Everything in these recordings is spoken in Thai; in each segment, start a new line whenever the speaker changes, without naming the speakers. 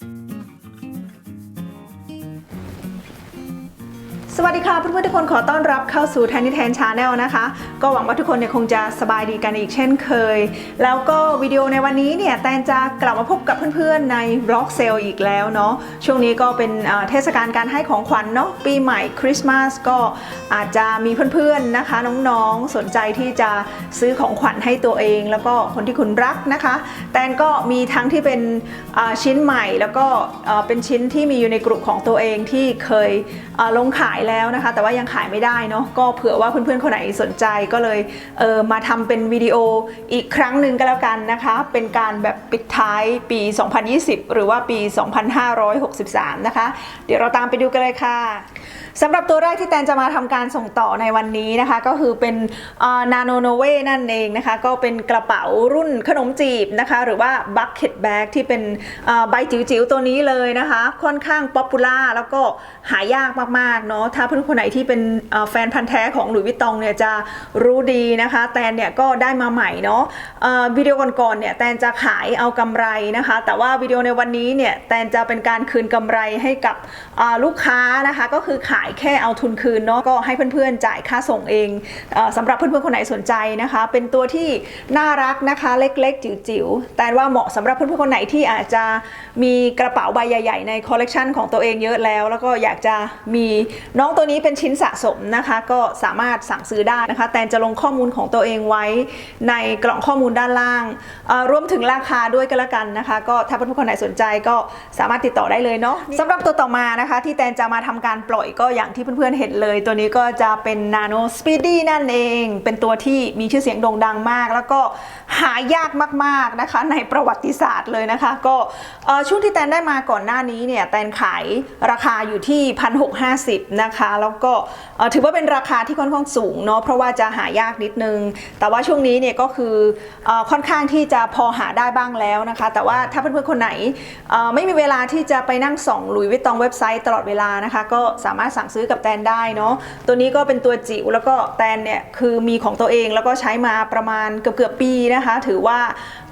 Thank you. สวัสดีค่ะเพื่อนๆทุกคนขอต้อนรับเข้าสู่แทนนิแทนชาแนลนะคะ ก็หวังว่าทุกคนเนี่ยคงจะสบายดีกันอีกเช่นเคย แล้วก็วิดีโอในวันนี้เนี่ยแตนจะกลับมาพบกับเพื่อนๆในบล็อกเซลอีกแล้วเนาะช่วงนี้ก็เป็นเทศกาลการให้ของขวัญเนาะปีใหม่คริสต์มาสก็อาจจะมีเพื่อนๆนะคะ น้องๆสนใจที่จะซื้อของขวัญให้ตัวเอง แล้วก็คนที่คุณรักนะคะ แตนก็มีทั้งที่เป็นชิ้นใหม่แล้วก็เป็นชิ้นที่มีอยู่ในกลุ่มของตัวเองที่เคยลงขายแล้วนะคะ แต่ว่ายังขายไม่ได้เนาะก็เผื่อว่าเพื่อนๆคนไหนสนใจก็เลยเออมาทำเป็นวิดีโออีกครั้งหนึ่งก็แล้วกันนะคะ เป็นการแบบปิดท้ายปี 2020 หรือว่าปี 2563 นะคะ เดี๋ยวเราตามไปดูกันเลยค่ะ สำหรับตัวแรกที่แตนจะมาทำการส่งต่อในวันนี้นะคะ ก็คือเป็นนาโนโนเวนั่นเองนะคะ ก็เป็นกระเป๋ารุ่นขนมจีบนะคะ หรือว่า Bucket Bag ที่เป็นใบจิ๋วๆตัวนี้เลยนะคะ ค่อนข้างป๊อปปูล่าแล้วก็หายากมากๆเนาะถ้าเพื่อนคนไหนที่เป็นแฟนพันธ์แท้ของหลุยส์วิตตองเนี่ยจะรู้ดีนะคะ แตนเนี่ยก็ได้มาใหม่เนาะวิดีโอก่อนๆเนี่ยแตนจะขายเอากำไรนะคะ แต่ว่าวิดีโอในวันนี้เนี่ยแตนจะเป็นการคืนกำไรให้กับลูกค้านะคะก็คือขายแค่เอาทุนคืนเนาะก็ให้เพื่อนๆจ่ายค่าส่งเองเออสำหรับเพื่อนๆคนไหนสนใจนะคะ เป็นตัวที่น่ารักนะคะเล็กๆ จิ๋วๆ แต่ว่าเหมาะสำหรับเพื่อนๆคนไหนที่อาจจะมีกระเป๋าใบใหญ่ ๆ ในคอลเลกชันของตัวเองเยอะแล้ว แล้วก็อยากจะมีน้องตัวนี้เป็นชิ้นสะสมนะคะ ก็สามารถสั่งซื้อได้นะคะ แตนจะลงข้อมูลของตัวเองไว้ในกล่องข้อมูลด้านล่างเอ่อรวมถึงราคาด้วยก็แล้วกันนะคะ ก็ถ้าเพื่อนๆคนไหนสนใจก็สามารถติดต่อได้เลยเนาะสำหรับตัวต่อมานะคะ ที่แตนจะมาทำการปล่อยก็อย่างที่เพื่อนๆเห็นเลย ตัวนี้ก็จะเป็น Nano Speedy นั่นเอง เป็นตัวที่มีชื่อเสียงโด่งดังมาก แล้วก็หายากมากๆนะคะ ในประวัติศาสตร์เลยนะคะ ก็ช่วงที่แตนได้มาก่อนหน้านี้เนี่ยแตนขายราคาอยู่ที่ 1,650 นะคะ แล้วก็ถือว่าเป็นราคาที่ค่อนข้างสูงเนาะเพราะว่าจะหายากนิดนึง แต่ว่าช่วงนี้เนี่ยก็คืออค่อนข้างที่จะพอหาได้บ้างแล้วนะคะ แต่ว่าถ้าเพื่อนๆคนไหนไม่มีเวลาที่จะไปนั่งส่องลุยวิตตองเว็บไซต์ตลอดเวลานะคะ ก็สามารถสั่งซื้อกับแตนได้เนาะตัวนี้ก็เป็นตัวจิ๋วแล้วก็แตนเนี่ยคือมีของตัวเองแล้วก็ใช้มาประมาณเกือบเกือบปีนะคะ ถือว่า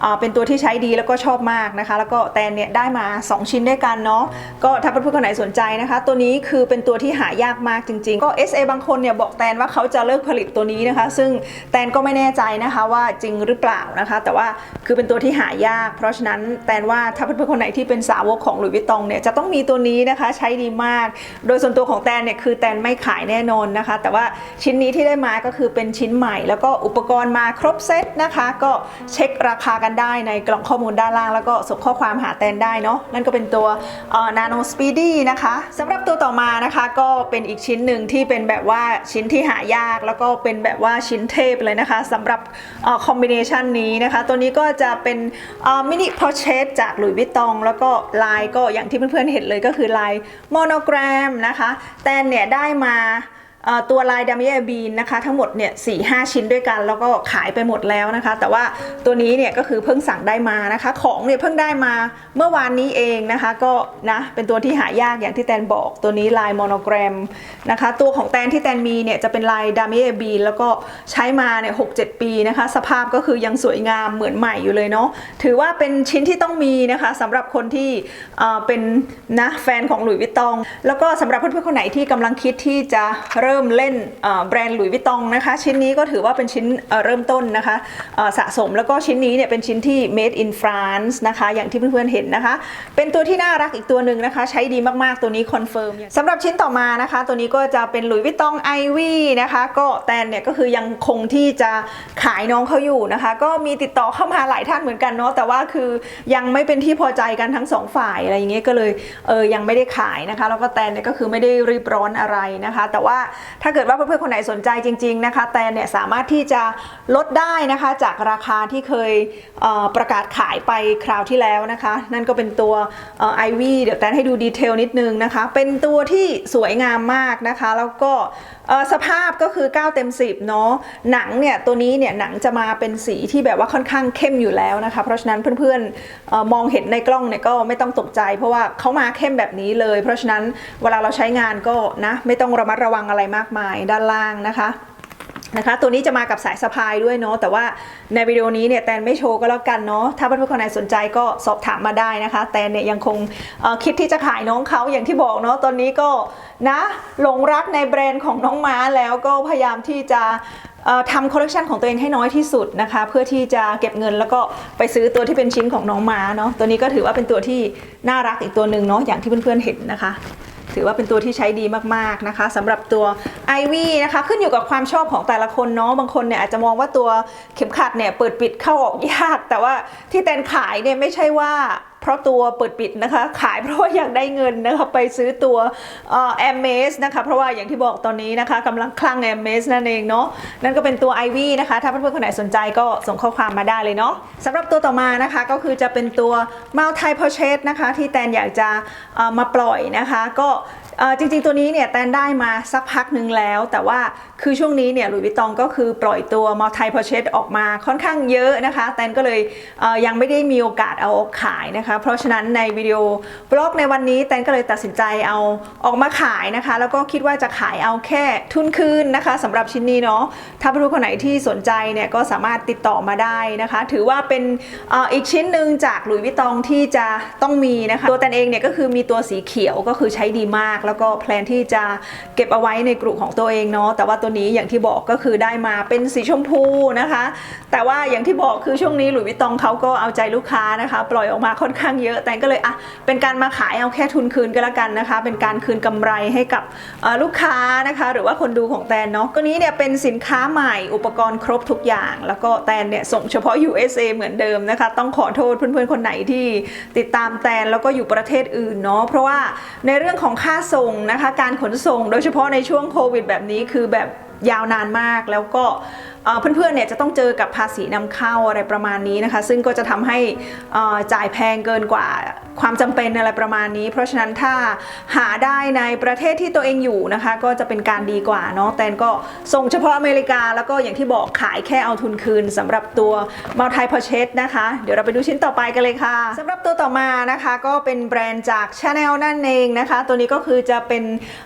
เอ่อเป็นตัวที่ใช้ดีแล้วก็ชอบมากนะคะ แล้วก็แตนเนี่ยได้มา 2 ชิ้นด้วยกันเนาะก็ถ้าเพื่อนๆคนไหนสนใจนะคะ ตัวนี้คือเป็นตัวที่หายากมากจริง ๆ ก็ SA บางคนเนี่ยบอกแตนว่าเขาจะเลิกผลิตตัวนี้นะคะ ซึ่งแตนก็ไม่แน่ใจนะคะว่าจริงหรือเปล่านะคะ แต่ว่าคือเป็นตัวที่หายาก เพราะฉะนั้นแตนว่าถ้าเพื่อนๆคนไหนที่เป็นสาวกของหลุยส์วิตตองเนี่ยจะต้องมีตัวนี้นะคะใช้ดีมาก โดยส่วนตัวของแตนเนี่ยคือแตนไม่ขายแน่นอนนะคะ แต่ว่าชิ้นนี้ที่ได้มาก็คือเป็นชิ้นใหม่ แล้วก็อุปกรณ์มาครบเซตนะคะ ก็เช็คราคากันได้ในกล่องข้อมูลด้านล่าง แล้วก็ส่งข้อความหาแตนได้เนาะนั่นก็เป็นตัวเอ่อ Nano Speedy นะคะสำหรับตัวต่อมานะคะก็เป็นอีกชิ้นหนึ่งที่เป็นแบบว่าชิ้นที่หายาก แล้วก็เป็นแบบว่าชิ้นเทพเลยนะคะสำหรับคอมบิเนชันนี้นะคะ ตัวนี้ก็จะเป็นมินิพอเชตจากหลุยส์วิตตอง แล้วก็ลายก็อย่างที่เพื่อนๆเห็นเลยก็คือลายโมโนแกรมนะคะแตนเนี่ยได้มา ตัวลายดามิเอบีนนะคะทั้งหมดเนี่ยสี่ห้าชิ้นด้วยกัน แล้วก็ขายไปหมดแล้วนะคะ แต่ว่าตัวนี้เนี่ยก็คือเพิ่งสั่งได้มานะคะ ของเนี่ยเพิ่งได้มาเมื่อวานนี้เองนะคะก็นะเป็นตัวที่หายากอย่างที่แตนบอกตัวนี้ลายโมโนแกรมนะคะตัวของแตนที่แตนมีเนี่ยจะเป็นลายดามิเอบีนแล้วก็ใช้มาเนี่ยหกเจ็ดปีนะคะ สภาพก็คือยังสวยงามเหมือนใหม่อยู่เลยเนาะถือว่าเป็นชิ้นที่ต้องมีนะคะสำหรับคนที่เอ่อเป็นนะแฟนของหลุยส์วิตตอง แล้วก็สำหรับเพื่อนๆคนไหนที่กำลังคิดที่จะเริ่มเล่นเอ่อแบรนด์หลุยส์วิตตองนะคะ ชิ้นนี้ก็ถือว่าเป็นชิ้นเเริ่มต้นนะคะสะสมแล้วก็ชิ้นนี้เนี่ยเป็นชิ้นที่ made in France นะคะ อย่างที่เพื่อนๆเห็นนะคะ เป็นตัวที่น่ารักอีกตัวหนึ่งนะคะ ใช้ดีมากๆตัวนี้คอนเฟิร์มสำหรับชิ้นต่อมานะคะ ตัวนี้ก็จะเป็นหลุยส์วิตตองไอวี่นะคะก็แตนเนี่ยก็คือยังคงที่จะขายน้องเขาอยู่นะคะ ก็มีติดต่อเข้ามาหลายท่านเหมือนกันเนาะแต่ว่าคือยังไม่เป็นที่พอใจกันทั้งสองฝ่ายอะไรอย่างเงี้ยก็เลยเออยังไม่ได้ขายนะคะแล้วก็แตนเนี่ยก็คือไม่ได้รีบร้อนอะไรนะคะ แต่ว่าถ้าเกิดว่าเพื่อนๆคนไหนสนใจจริง ๆนะคะ แตนเนี่ยสามารถที่จะลดได้นะคะจากราคาที่เคยเประกาศขายไปคราวที่แล้วนะคะ นั่นก็เป็นตัวไอวี่เดี๋ยวแตนให้ดูดีเทลนิดนึงนะคะ เป็นตัวที่สวยงามมากนะคะ แล้วก็สภาพก็คือ 9 เต็ม 10 เนาะหนังเนี่ยตัวนี้เนี่ยหนังจะมาเป็นสีที่แบบว่าค่อนข้างเข้มอยู่แล้วนะคะ เพราะฉะนั้นเพื่อนๆมองเห็นในกล้องเนี่ยก็ไม่ต้องตกใจ เพราะว่าเขามาเข้มแบบนี้เลย เพราะฉะนั้นเวลาเราใช้งานก็นะไม่ต้องระมัดระวังอะไรมากมายด้านล่างนะคะนะคะตัวนี้จะมากับสายสะพายด้วยเนาะแต่ว่าในวิดีโอนี้เนี่ยแตนไม่โชว์ก็แล้วกันเนาะถ้าเพื่อนๆคนไหนสนใจก็สอบถามมาได้นะคะ แตนเนี่ยยังคงคิดที่จะขายน้องเขาอย่างที่บอกเนาะตอนนี้ก็นะหลงรักในแบรนด์ของน้องม้าแล้วก็พยายามที่จะทำคอลเลคชันของตัวเองให้น้อยที่สุดนะคะ เพื่อที่จะเก็บเงินแล้วก็ไปซื้อตัวที่เป็นชิ้นของน้องม้าเนาะตัวนี้ก็ถือว่าเป็นตัวที่น่ารักอีกตัวหนึ่งเนาะอย่างที่เพื่อนๆเห็นนะคะ ถือว่าเป็นตัวที่ใช้ดีมากๆนะคะสำหรับตัว i อวีนะคะขึ้นอยู่กับความชอบของแต่ละคนเนาะบางคนเนี่ยอาจจะมองว่าตัวเข็มขัดเนี่ยเปิดปิดเข้าออกยาก แต่ว่าที่แตนขายเนี่ยไม่ใช่ว่า เพราะตัวเปิดปิดนะคะ ขายเพราะว่าอยากได้เงินนะคะไปซื้อตัวแอมเมสนะคะเพราะว่าอย่างที่บอกตอนนี้นะคะกำลังคลั่งแอมเมสนั่นเองเนาะนั่นก็เป็นตัว i อวี่นะคะ ถ้าเพื่อนๆคนไหนสนใจก็ส่งข้อความมาได้เลยเนาะสำหรับตัวต่อมานะคะก็คือจะเป็นตัว m u l t i p o r t r a i t นะคะที่แตนอยากจะมาปล่อยนะคะ ก็จริงๆตัวนี้เนี่ยแตนได้มาสักพักหนึ่งแล้ว แต่ว่าคือช่วงนี้เนี่ยหลุยส์วิตตองก็คือปล่อยตัวมัลติพอเชตออกมาค่อนข้างเยอะนะคะ แตนก็เลยเยังไม่ได้มีโอกาสเอาออกขายนะคะ เพราะฉะนั้นในวิดีโอบล็อกในวันนี้แตนก็เลยตัดสินใจเอาออกมาขายนะคะ แล้วก็คิดว่าจะขายเอาแค่ทุนคืนนะคะสำหรับชิ้นนี้เนาะถ้าเพื่อนๆคนไหนที่สนใจเนี่ยก็สามารถติดต่อมาได้นะคะ ถือว่าเป็นอ่ออีกชิ้นหนึ่งจากหลุยส์วิตตองที่จะต้องมีนะคะ ตัวแตนเองเนี่ยก็คือมีตัวสีเขียวก็คือใช้ดีมาก แล้วก็แพลนที่จะเก็บเอาไว้ในกลุ่มของตัวเองเนาะแต่ว่าตัวนี้อย่างที่บอกก็คือได้มาเป็นสีชมพูนะคะ แต่ว่าอย่างที่บอกคือช่วงนี้หลุยส์วิตองเขาก็เอาใจลูกค้านะคะ ปล่อยออกมาค่อนข้างเยอะแต่ก็เลยอะเป็นการมาขายเอาแค่ทุนคืนก็แล้วกันนะคะ เป็นการคืนกำไรให้กับลูกค้านะคะ หรือว่าคนดูของแตนเนาะตัวนี้เนี่ยเป็นสินค้าใหม่อุปกรณ์ครบทุกอย่าง แล้วก็แตนเนี่ยส่งเฉพาะ USA เหมือนเดิมนะคะ ต้องขอโทษเพื่อนๆคนไหนที่ติดตามแตนแล้วก็อยู่ประเทศอื่นเนาะเพราะว่าในเรื่องของค่าส่งนะคะ การขนส่งโดยเฉพาะในช่วงโควิดแบบนี้คือแบบ ยาวนานมาก แล้วก็เพื่อนๆเนี่ยจะต้องเจอกับภาษีนำเข้าอะไรประมาณนี้นะคะ ซึ่งก็จะทำให้จ่ายแพงเกินกว่า ความจำเป็นอะไรประมาณนี้ เพราะฉะนั้นถ้าหาได้ในประเทศที่ตัวเองอยู่นะคะ ก็จะเป็นการดีกว่าเนาะแตนก็ส่งเฉพาะอเมริกาแล้วก็อย่างที่บอกขายแค่เอาทุนคืนสำหรับตัวมัลติพอเชตนะคะ เดี๋ยวเราไปดูชิ้นต่อไปกันเลยค่ะสำหรับตัวต่อมานะคะก็เป็นแบรนด์จาก Chanel นั่นเองนะคะ ตัวนี้ก็คือจะเป็น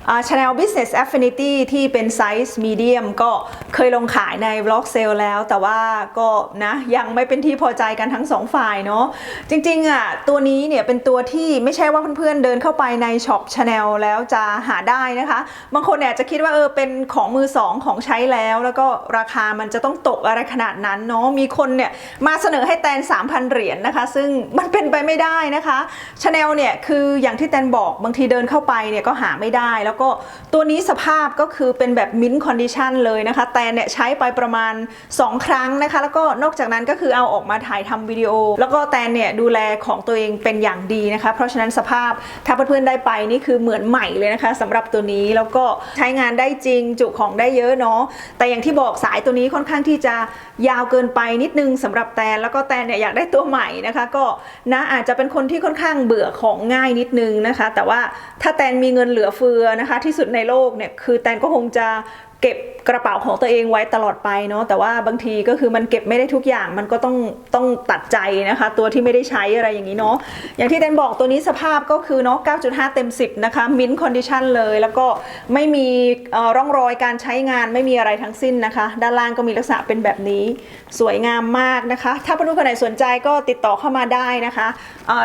อ่า Chanel Business Affinity ที่เป็นไซส์มีเดียมก็เคยลงขายใน Vlog Sale แล้ว แต่ว่าก็นะยังไม่เป็นที่พอใจกันทั้งสองฝ่ายเนาะจริงๆอะตัวนี้เนี่ยเป็นตัวที่ไม่ใช่ว่าเพื่อนๆเดินเข้าไปในช็อป Chanel แล้วจะหาได้นะคะ บางคนเนี่ยจะคิดว่าเออเป็นของมือสองของใช้แล้ว แล้วก็ราคามันจะต้องตกอะไรขนาดนั้นเนาะมีคนเนี่ยมาเสนอให้แตน 3,000 เหรียญนะคะ ซึ่งมันเป็นไปไม่ได้นะคะ Chanel เนี่ยคืออย่างที่แตนบอกบางทีเดินเข้าไปเนี่ยก็หาไม่ได้ แล้วก็ตัวนี้สภาพก็คือเป็นแบบมิ้นคอนดิชันเลยนะคะแตนเนี่ยใช้ไปประมาณ 2 ครั้งนะคะ แล้วก็นอกจากนั้นก็คือเอาออกมาถ่ายทำวิดีโอ แล้วก็แตนเนี่ยดูแลของตัวเองเป็นอย่างดีนะคะ เพราะฉะนั้นสภาพถ้าเพื่อนๆได้ไปนี่คือเหมือนใหม่เลยนะคะสำหรับตัวนี้แล้วก็ใช้งานได้จริงจุของได้เยอะเนาะแต่อย่างที่บอกสายตัวนี้ค่อนข้างที่จะยาวเกินไปนิดนึงสำหรับแตนแล้วก็แตนเนี่ยอยากได้ตัวใหม่นะคะ ก็นะอาจจะเป็นคนที่ค่อนข้างเบื่อของง่ายนิดนึงนะคะ แต่ว่าถ้าแตนมีเงินเหลือเฟือนะคะ ที่สุดในโลกเนี่ยคือแตนก็คงจะ เก็บกระเป๋าของตัวเองไว้ตลอดไปเนาะแต่ว่าบางทีก็คือมันเก็บไม่ได้ทุกอย่างมันก็ต้องต้องตัดใจนะคะ ตัวที่ไม่ได้ใช้อะไรอย่างนี้เนาะอย่างที่แตนบอกตัวนี้สภาพก็คือเนาะ 9.5 เต็ม 10 นะคะมินคอนดิชันเลย แล้วก็ไม่มีร่องรอยการใช้งานไม่มีอะไรทั้งสิ้นนะคะ ด้านล่างก็มีลักษณะเป็นแบบนี้สวยงามมากนะคะ ถ้าเพื่อนๆคนไหนสนใจก็ติดต่อเข้ามาได้นะคะ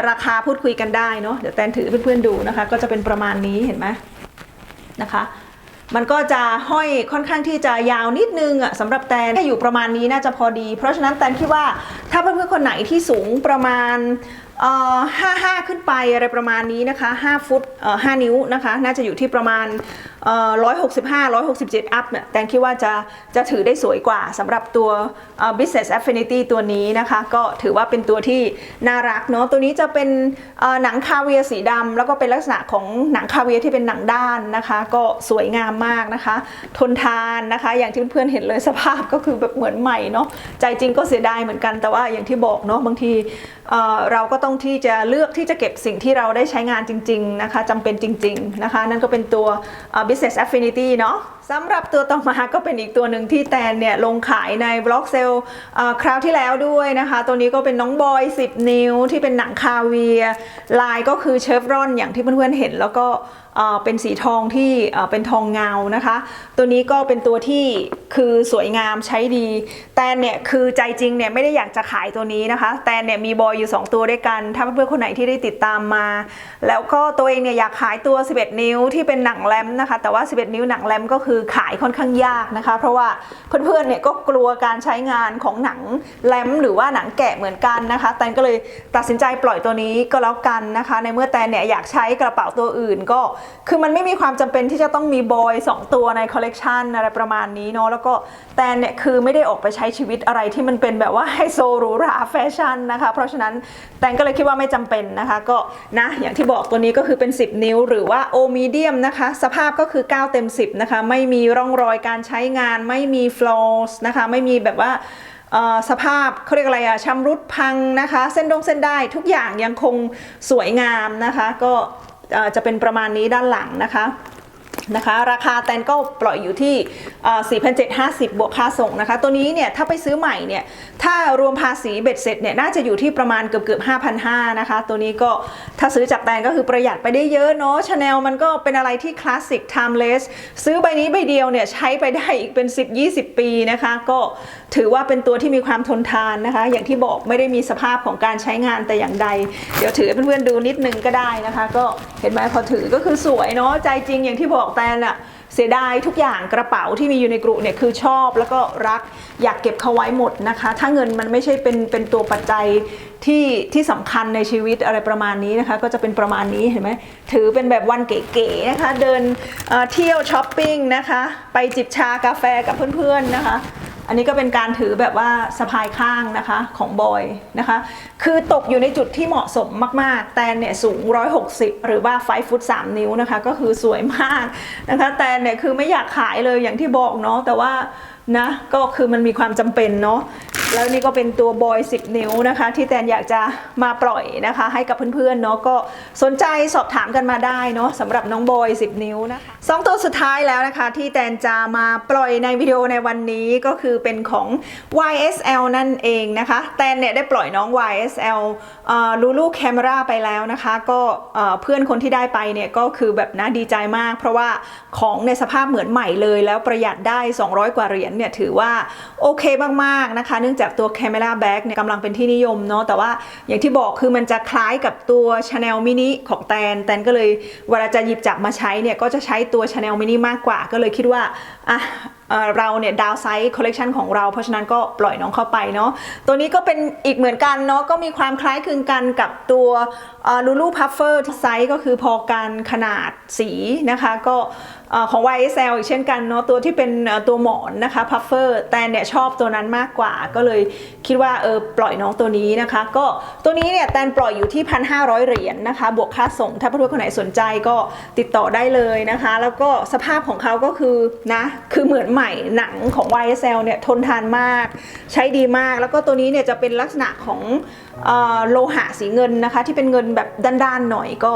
ราคาพูดคุยกันได้เนาะเดี๋ยวแตนถือเพื่อนๆดูนะคะ ก็จะเป็นประมาณนี้เห็นไหมนะคะ มันก็จะห้อยค่อนข้างที่จะยาวนิดนึงอะสำหรับแตนถ้าอยู่ประมาณนี้น่าจะพอดี เพราะฉะนั้นแตนคิดว่าถ้าเพื่อนๆคนไหนที่สูงประมาณเอ่อห้าห้าขึ้นไปอะไรประมาณนี้นะคะ 5 ฟุตเอ่อ5นิ้วนะคะ น่าจะอยู่ที่ประมาณ เอ่อ165 167อัพเนี่ยแตนคิดว่าจะจะถือได้สวยกว่าสำหรับตัว business affinity ตัวนี้นะคะ ก็ถือว่าเป็นตัวที่น่ารักเนาะตัวนี้จะเป็นหนังคาเวียสีดำแล้วก็เป็นลักษณะของหนังคาเวียที่เป็นหนังด้านนะคะ ก็สวยงามมากนะคะ ทนทานนะคะ อย่างที่เพื่อนเห็นเลยสภาพก็คือแบบเหมือนใหม่เนาะใจจริงก็เสียดายเหมือนกันแต่ว่าอย่างที่บอกเนาะบางทีเราก็ต้องที่จะเลือกที่จะเก็บสิ่งที่เราได้ใช้งานจริง ๆนะคะจำเป็นจริง ๆนะคะ นั่นก็เป็นตัวเอ่อ business affinity เนาะ สำหรับตัวต่อมาก็เป็นอีกตัวหนึ่งที่แตนเนี่ยลงขายในบล็อกเซลคราวที่แล้วด้วยนะคะ ตัวนี้ก็เป็นน้องบอย 10 นิ้วที่เป็นหนังคาเวียลายก็คือเชฟรอนอย่างที่เพื่อนๆเห็นแล้วก็เป็นสีทองที่เอ่อเป็นทองเงานะคะ ตัวนี้ก็เป็นตัวที่คือสวยงามใช้ดี แตนเนี่ยคือใจจริงเนี่ยไม่ได้อยากจะขายตัวนี้นะคะ แตนเนี่ยมีบอยอยู่ 2 ตัวด้วยกัน ถ้าเพื่อนๆคนไหนที่ได้ติดตามมา แล้วก็ตัวเองเนี่ยอยากขายตัว 11 นิ้วที่เป็นหนังแรมนะคะ แต่ว่า 11 นิ้วหนังแรมก็คือขายค่อนข้างยากนะคะ เพราะว่าเพื่อนๆเนี่ยก็กลัวการใช้งานของหนังแรมหรือว่าหนังแกะเหมือนกันนะคะ แตนก็เลยตัดสินใจปล่อยตัวนี้ก็แล้วกันนะคะ ในเมื่อแตนเนี่ยอยากใช้กระเป๋าตัวอื่นก็ คือมันไม่มีความจำเป็นที่จะต้องมีบอยสองตัวในคอลเลกชันอะไรประมาณนี้เนาะแล้วก็แตนเนี่ยคือไม่ได้ออกไปใช้ชีวิตอะไรที่มันเป็นแบบว่าไฮโซหรูหราแฟชั่นนะคะ เพราะฉะนั้นแตนก็เลยคิดว่าไม่จำเป็นนะคะก็นะอย่างที่บอกตัวนี้ก็คือเป็น 10 นิ้ว หรือว่าโอมีเดียมนะคะ สภาพก็คือ 9 เต็ม 10นะคะไม่มีร่องรอยการใช้งาน ไม่มีฟลอสนะคะ ไม่มีแบบว่าสภาพเขาเรียกอะไรอะชำรุดพังนะคะ เส้นดงเส้นได้ทุกอย่างยังคงสวยงามนะคะ ก็จะเป็นประมาณนี้ด้านหลังนะคะ นะคะ ราคาแตนก็ปล่อยอยู่ที่ 4,750 บวกค่าส่งนะคะ ตัวนี้เนี่ยถ้าไปซื้อใหม่เนี่ย ถ้ารวมภาษีเบ็ดเสร็จเนี่ยน่าจะอยู่ที่ประมาณเกือบเกือบ5,500 นะคะ ตัวนี้ก็ถ้าซื้อจากแตนก็คือประหยัดไปได้เยอะเนาะชาแนลมันก็เป็นอะไรที่คลาสสิก timeless ซื้อใบนี้ใบเดียวเนี่ยใช้ไปได้อีกเป็น 10-20 ปีนะคะ ก็ถือว่าเป็นตัวที่มีความทนทานนะคะ อย่างที่บอกไม่ได้มีสภาพของการใช้งานแต่อย่างใด เดี๋ยวถือเพื่อนๆดูนิดนึงก็ได้นะคะ ก็เห็นไหมพอถือก็คือสวยเนาะใจจริงอย่างที่บอกแตนอะเสียดายทุกอย่างกระเป๋าที่มีอยู่ในกรุเนี่ยคือชอบแล้วก็รักอยากเก็บเขาไว้หมดนะคะ ถ้าเงินมันไม่ใช่เป็นเป็นตัวปัจจัยที่ที่สำคัญในชีวิตอะไรประมาณนี้นะคะ ก็จะเป็นประมาณนี้เห็นไหมถือเป็นแบบวันเก๋ๆนะคะ เดินเอ่อเที่ยวช้อปปิ้งนะคะ ไปจิบชากาแฟกับเพื่อนๆนะคะ อันนี้ก็เป็นการถือแบบว่าสะพายข้างนะคะของบอยนะคะ คือตกอยู่ในจุดที่เหมาะสมมาก ๆ แตนเนี่ยสูง 160 หรือว่า5ฟุต3 นิ้วนะคะ ก็คือสวยมากนะคะ แตนเนี่ยคือไม่อยากขายเลยอย่างที่บอกเนาะแต่ว่านะก็คือมันมีความจำเป็นเนาะ แล้วนี่ก็เป็นตัวบอย 10 นิ้วนะคะ ที่แตนอยากจะมาปล่อยนะคะ ให้กับเพื่อนๆเนาะก็สนใจสอบถามกันมาได้เนาะสำหรับน้องบอย 10 นิ้วนะคะสองตัวสุดท้ายแล้วนะคะ ที่แตนจะมาปล่อยในวิดีโอในวันนี้ก็คือเป็นของ YSL นั่นเองนะคะแตนเนี่ยได้ปล่อยน้อง YSL ลูลูแคมราไปแล้วนะคะ ก็เอ่อเพื่อนคนที่ได้ไปเนี่ยก็คือแบบนะดีใจมาก เพราะว่าของในสภาพเหมือนใหม่เลย แล้วประหยัดได้ 200 กว่าเหรียญเนี่ยถือว่าโอเคมากๆนะคะ เนื่องจากตัว Camera Bag เนี่ยกำลังเป็นที่นิยมเนาะแต่ว่าอย่างที่บอกคือมันจะคล้ายกับตัว Chanel Mini ของแตนแตนก็เลยเวลาจะหยิบจับมาใช้เนี่ยก็จะใช้ตัว Chanel Mini มากกว่า ก็เลยคิดว่าอะ เราเนี่ยดาวไซส์คอลเลกชันของเรา เพราะฉะนั้นก็ปล่อยน้องเข้าไปเนาะตัวนี้ก็เป็นอีกเหมือนกันเนาะก็มีความคล้ายคลึงกันกับตัวลูลูพัฟเฟอร์ที่ไซส์ก็คือพอกันขนาดสีนะคะก็เอ่อของ YSL อีกเช่นกันเนาะตัวที่เป็นตัวหมอนนะคะพัฟเฟอร์แต่เนี่ยชอบตัวนั้นมากกว่า ก็เลยคิดว่าเออปล่อยน้องตัวนี้นะคะ ก็ตัวนี้เนี่ยแตนปล่อยอยู่ที่ 1,500 เหรียญนะคะ บวกค่าส่ง ถ้าเพื่อนๆคนไหนสนใจก็ติดต่อได้เลยนะคะ แล้วก็สภาพของเขาก็คือนะคือเหมือนใหม่หนังของ YSL เนี่ยทนทานมาก ใช้ดีมาก แล้วก็ตัวนี้เนี่ยจะเป็นลักษณะของอโลหะสีเงินนะคะ ที่เป็นเงินแบบด้านๆหน่อยก็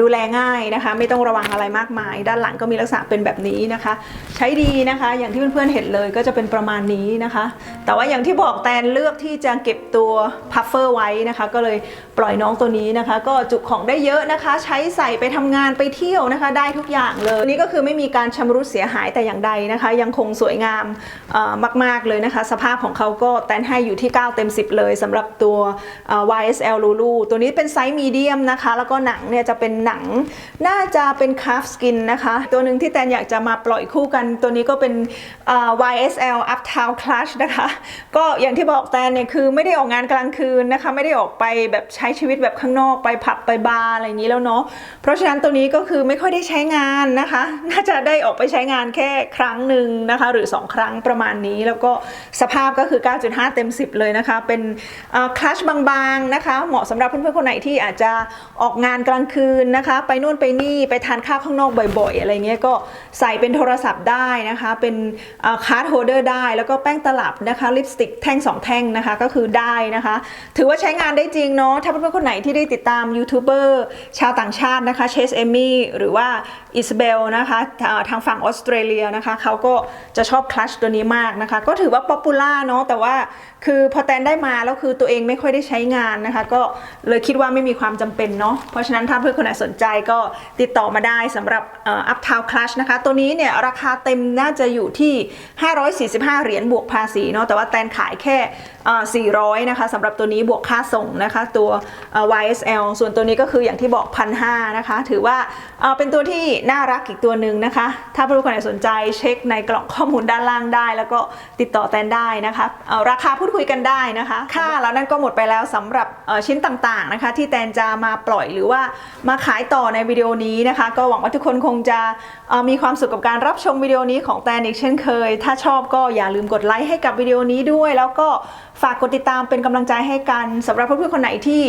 ดูแลง่ายนะคะ ไม่ต้องระวังอะไรมากมาย ด้านหลังก็มีลักษณะเป็นแบบนี้นะคะ ใช้ดีนะคะ อย่างที่เพื่อนๆเห็นเลยก็จะเป็นประมาณนี้นะคะ แต่ว่าอย่างที่บอกแตนเลือกที่จะเก็บตัวพัฟเฟอร์ไว้นะคะ ก็เลยปล่อยน้องตัวนี้นะคะ ก็จุของได้เยอะนะคะ ใช้ใส่ไปทำงานไปเที่ยวนะคะ ได้ทุกอย่างเลยอันนี้ก็คือไม่มีการชำรุดเสียหายแต่อย่างใดนะคะ ยังคงสวยงามมาก ๆเลยนะคะ สภาพของเขาก็แตนให้อยู่ที่ 9 เต็ม 10 เลยสำหรับตัว YSL Lulu ตัวนี้เป็นไซส์มีเดียมนะคะ แล้วก็หนังเนี่ยจะเป็นหนัง น่าจะเป็นคาฟสกินนะคะ ตัวหนึ่งที่แตนอยากจะมาปล่อยคู่กัน ตัวนี้ก็เป็น YSL Uptown Clutch นะคะ ก็อย่างที่บอกแตนเนี่ยคือไม่ได้ออกงานกลางคืนนะคะ ไม่ได้ออกไปแบบใช้ชีวิตแบบข้างนอกไปผับไปบาร์อะไรอย่างนี้แล้วเนาะ เพราะฉะนั้นตัวนี้ก็คือไม่ค่อยได้ใช้งานนะคะ น่าจะได้ออกไปใช้งานแค่ครั้งหนึ่งนะคะ หรือ 2 ครั้งประมาณนี้ แล้วก็สภาพก็คือ 9.5 เต็ม 10 เลยนะคะ เป็นคลัชบางๆนะคะ เหมาะสำหรับเพื่อนๆคนไหนที่อาจจะออกงานกลางคืนนะคะ ไปนู่นไปนี่ไปทานข้าวข้างนอกบ่อยๆ อะไรเงี้ยก็ใส่เป็นโทรศัพท์ได้นะคะ เป็นคาร์ดโฮเดอร์ได้ แล้วก็แป้งตลับนะคะลิปสติกแท่งสองแท่งนะคะก็คือได้นะคะ ถือว่าใช้งานได้จริงเนาะถ้าเพื่อนๆคนไหนที่ได้ติดตามยูทูบเบอร์ชาวต่างชาตินะคะเชสเอมี่หรือว่าอิสเบลนะคะทางฝั่งออสเตรเลียนะคะเขาก็จะชอบคลัชตัวนี้มากนะคะ ก็ถือว่าป๊อปปูล่าเนาะแต่ว่าคือพอแตนได้มาแล้วคือตัวเองไม่ค่อยได้ใช้งานนะคะ ก็เลยคิดว่าไม่มีความจำเป็นเนาะเพราะฉะนั้นถ้าเพื่อนคนไหนสนใจก็ติดต่อมาได้สำหรับอัพทาวคลัชนะคะ ตัวนี้เนี่ยราคาเต็มน่าจะอยู่ที่ 545 เหรียญบวกภาษีเนาะแต่ว่าแตนขายแค่ 400 นะคะสำหรับตัวนี้บวกค่าส่งนะคะตัว YSL ส่วนตัวนี้ก็คืออย่างที่บอก 1,500 นะคะ ถือว่าเป็นตัวที่น่ารักอีกตัวหนึ่งนะคะ ถ้าเพื่อนคนไหนสนใจเช็คในกล่องข้อมูลด้านล่างได้ แล้วก็ติดต่อแตนได้นะคะราคาพูดคุยกันได้นะคะ ค่ะแล้วนั่นก็หมดไปแล้วสำหรับชิ้นต่างๆนะคะ ที่แตนจะมาปล่อยหรือว่ามาขายต่อในวิดีโอนี้นะคะ ก็หวังว่าทุกคนคงจะมีความสุขกับการรับชมวิดีโอนี้ของแตนอีกเช่นเคย ถ้าชอบก็อย่าลืมกดไลค์ให้กับวิดีโอนี้ด้วย แล้วก็ฝากกดติดตามเป็นกำลังใจให้กันสำหรับเพื่อนๆคนไหนที่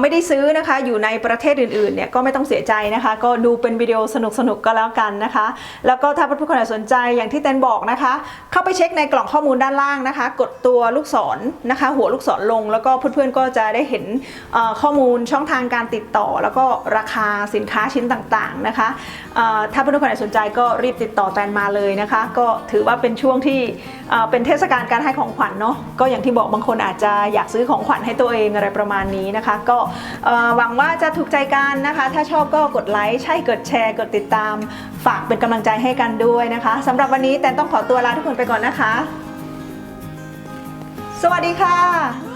ไม่ได้ซื้อนะคะ อยู่ในประเทศอื่นๆเนี่ยก็ไม่ต้องเสียใจนะคะ ก็ดูเป็นวิดีโอสนุกๆก็แล้วกันนะคะ แล้วก็ถ้าเพื่อนๆคนไหนสนใจอย่างที่แตนบอกนะคะ เข้าไปเช็คในกล่องข้อมูลด้านล่างนะคะ กดตัวลูกศรนะคะ หัวลูกศรลง แล้วก็เพื่อนๆก็จะได้เห็นข้อมูลช่องทางการติดต่อแล้วก็รราคาสินค้าชิ้นต่างๆนะคะถ้าเพื่อนๆคนไหนสนใจก็รีบติดต่อแตนมาเลยนะคะ ก็ถือว่าเป็นช่วงที่เป็นเทศกาลการให้ของขวัญเนาะก็อย่างที่บอกบางคนอาจจะอยากซื้อของขวัญให้ตัวเองอะไรประมาณนี้นะคะ ก็หวังว่าจะถูกใจกันนะคะ ถ้าชอบก็กดไลค์ใช่กดแชร์กดติดตามฝากเป็นกำลังใจให้กันด้วยนะคะสำหรับวันนี้แตนต้องขอตัวลาทุกคนไปก่อนนะคะ สวัสดีค่ะ